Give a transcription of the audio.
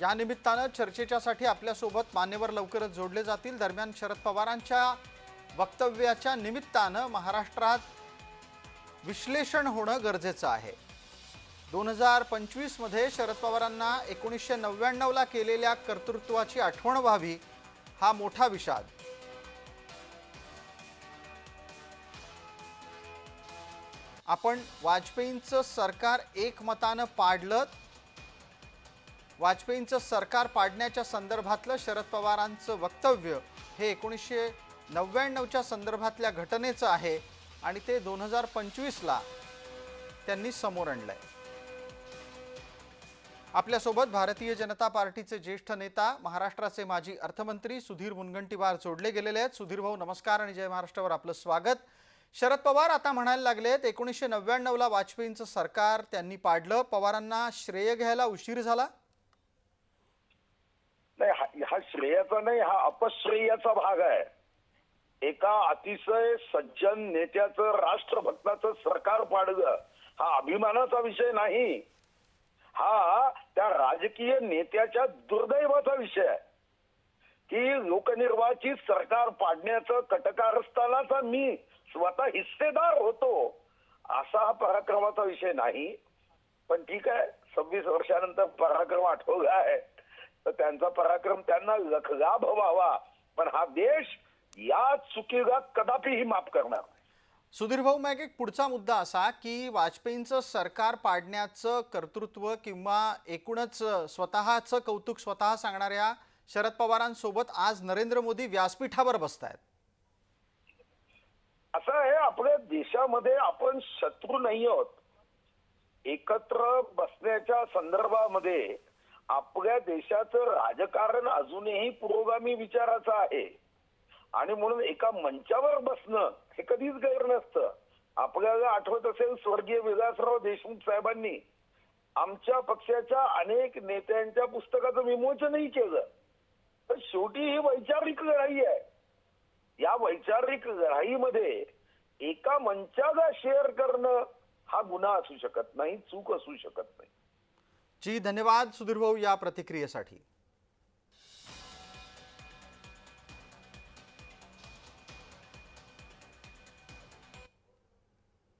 या निमित्तानं चर्चेच्यासाठी आपल्यासोबत मान्यवर लवकरच जोडले जातील. दरम्यान शरद पवारांच्या वक्तव्याच्या निमित्तानं महाराष्ट्रात विश्लेषण होणं गरजेचं आहे. दोन हजार पंचवीसमध्ये शरद पवारांना एकोणीसशे नव्याण्णवला केलेल्या कर्तृत्वाची आठवण व्हावी हा मोठा विषाद. आपण वाजपेयींचं सरकार एकमतानं पाडलं वाजपेयींचं सरकार पाडण्याच्या संदर्भातलं शरद पवारांचं वक्तव्य हे एकोणीसशे नव्याण्णवच्या संदर्भातल्या घटनेचं आहे आणि ते दोन हजार पंचवीसला त्यांनी समोर आणलंय. आपल्यासोबत भारतीय जनता पार्टीचे ज्येष्ठ नेता महाराष्ट्राचे माजी अर्थमंत्री सुधीर मुनगंटीवार जोडले गेलेले आहेत. सुधीर भाऊ नमस्कार आणि जय महाराष्ट्रावर आपलं स्वागत. शरद पवार आता म्हणायला लागलेत एकोणीसशे नव्याण्णवला वाजपेयींचं सरकार त्यांनी पाडलं. पवारांना श्रेय घ्यायला उशीर झाला. हा- श्रेयाचा नाही हा अपश्रेयाचा भाग आहे. एका अतिशय सज्जन नेत्याचं राष्ट्रभक्ताचं सरकार पाडलं हा अभिमानाचा विषय नाही. हा त्या राजकीय नेत्याच्या दुर्दैवाचा विषय आहे. की लोकनिर्वाचित सरकार पाडण्याचं कटकारस्थानाचा मी स्वतः हिस्सेदार होतो असा हा पराक्रमाचा विषय नाही. पण ठीक आहे सव्वीस वर्षानंतर पराक्रम आठवला आहे. तर त्यांचा पराक्रम त्यांना लखलाभ व्हावा पण हा देश या चुकीला कदापिही माफ करणार. सुधीर भाऊ मग एक पुढचा मुद्दा असा की वाजपेयींचं सरकार पाडण्याचं कर्तृत्व किंवा एकूणच स्वतःचं कौतुक स्वतः सांगणाऱ्या शरद पवारांसोबत आज नरेंद्र मोदी व्यासपीठावर बसतायत. असं आहे आपल्या देशामध्ये आपण शत्रू नाही आहोत. एकत्र बसण्याच्या संदर्भामध्ये आपल्या देशाचं राजकारण अजूनही पुरोगामी विचाराचं आहे. आणि म्हणून एका मंचावर बसणं हे कधीच गैर नसतं. आपल्याला आठवत असेल स्वर्गीय विलासराव देशमुख साहेबांनी आमच्या पक्षाच्या अनेक नेत्यांच्या पुस्तकाचं विमोचनही केलं. तर शेवटी ही वैचारिक लढाई आहे. या वैचारिक लढाईमध्ये एका मंचाला शेअर करणं हा गुन्हा असू शकत नाही चूक असू शकत नाही. जी धन्यवाद सुधीर भाऊ या प्रतिक्रियेसाठी.